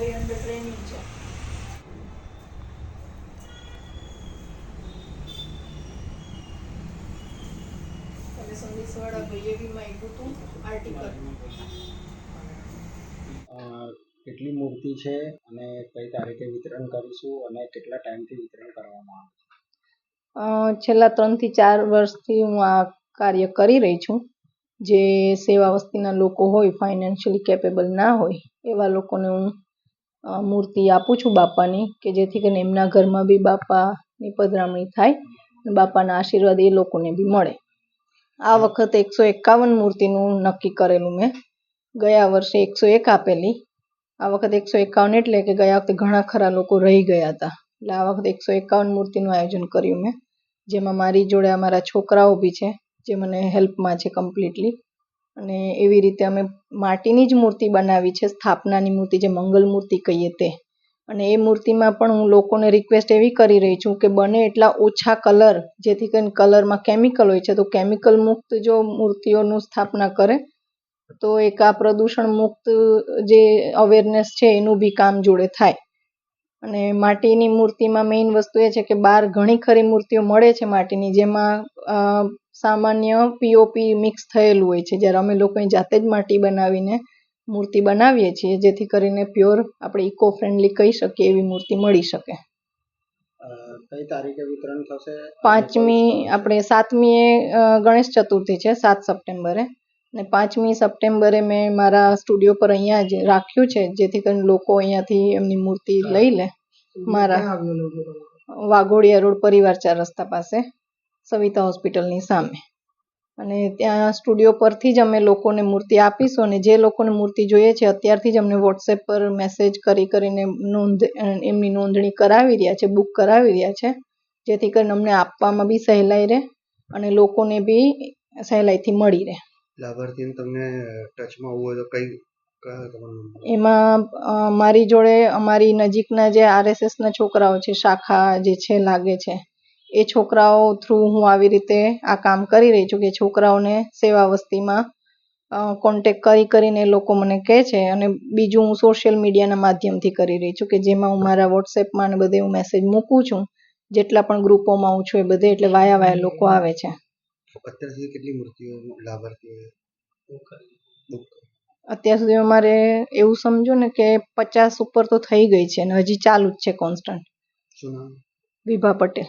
બે અંદર ટ્રેનિંગ છે. અને સંદેશવાળા ભાઈએ બી માંગ્યું હતું આર્ટિકલ કેટલી મૂર્તિ છે અને કઈ તારીખે વિતરણ કરીશું અને કેટલા ટાઈમથી વિતરણ કરવામાં આવે છે? છેલ્લા ત્રણથી ચાર વર્ષથી હું આ કાર્ય કરી રહી છું. જે સેવા વસ્તીના લોકો હોય ફાઇનાન્શિયલી કેપેબલ ના હોય એવા લોકોને હું મૂર્તિ આપું છું બાપાની, કે જેથી કરીને એમના ઘરમાં બી બાપાની પધરામણી થાય બાપાના આશીર્વાદ એ લોકોને બી મળે. આ વખતે એકસો એકાવન મૂર્તિનું નક્કી કરેલું મેં. ગયા વર્ષે એકસો એક આપેલી. આ વખતે એકસો એકાવન એટલે કે ગયા વખતે ઘણા ખરા લોકો રહી ગયા હતા. એટલે આ વખતે એકસો એકાવન મૂર્તિનું આયોજન કર્યું મેં. જેમાં મારી જોડે અમારા છોકરાઓ બી છે, જે મને હેલ્પમાં છે કમ્પ્લીટલી અને એવી રીતે અમે માટીની જ મૂર્તિ બનાવી છે, સ્થાપનાની મૂર્તિ જે મંગલ મૂર્તિ કહીએ તે. અને એ મૂર્તિમાં પણ હું લોકોને રિક્વેસ્ટ એવી કરી રહી છું કે બને એટલા ઓછા કલર જેથી કરીને કલરમાં કેમિકલ હોય છે. તો કેમિકલ મુક્ત જો મૂર્તિઓનું સ્થાપના કરે, તો એક આ પ્રદૂષણ મુક્ત જે અવેરનેસ છે એનું બી કામ જોડે થાય. અને માટીની મૂર્તિમાં મેઇન વસ્તુ એ છે કે બહાર ઘણી ખરી મૂર્તિઓ મળે છે માટીની, જેમાં સામાન્ય પીઓપી મિક્સ થયેલું હોય છે. જ્યારે અમે લોકો જાતે જ માટી બનાવીને મૂર્તિ બનાવીએ છીએ જેથી કરીને પ્યોર આપણે ઇકો ફ્રેન્ડલી કહી શકીએ એવી મૂર્તિ મળી શકે. કઈ તારીખે વિતરણ થશે? પાંચમી આપણે સાતમીએ ગણેશ ચતુર્થી છે સાત સપ્ટેમ્બરે. અને પાંચમી સપ્ટેમ્બરે મેં મારા સ્ટુડિયો પર અહીંયા જ રાખ્યું છે જેથી કરીને લોકો અહીંયાથી એમની મૂર્તિ લઈ લે. મારા વાઘોડિયા રોડ પરિવાર ચાર રસ્તા પાસે. સવિતા હોસ્પિટલની સામે. અને ત્યાં સ્ટુડિયો પરથી જ અમે લોકોને મૂર્તિ આપીશું અને જે લોકોને મૂર્તિ જોઈએ છે અત્યારથી જ અમને વોટ્સએપ પર મેસેજ કરી કરીને નોંધ એમની નોંધણી કરાવી રહ્યા છે બુક કરાવી રહ્યા છે. જેથી કરીને અમને આપવામાં બી સહેલાઈ રહે અને લોકોને બી સહેલાઈથી મળી રહે. લાભાર્થી તમને ટચમાં આવવું હોય તો કઈ એમાં મારી જોડે અમારી નજીકના જે આરએસએસના છોકરાઓ છે શાખા જે છે લાગે છે એ છોકરાઓ થ્રુ હું આવી રીતે આ કામ કરી રહી છું કે છોકરાઓને સેવા વસ્તીમાં કોન્ટેક કરી કરીને લોકો મને કહે છે અને બીજું હું સોશિયલ મીડિયાના માધ્યમથી કરી રહી છું કે જેમાં હું મારા વોટ્સએપમાં અને બધે હું મેસેજ મૂકું છું. જેટલા પણ ગ્રુપોમાં હું છું એ બધે એટલે વાયા વાયા લોકો આવે છે. અત્યાર સુધી અત્યાર અમારે એવું સમજો ને કે પચાસ ઉપર તો થઈ ગઈ છે અને હજી ચાલુ જ છે કોન્સ્ટન્ટ વિભા પટેલ.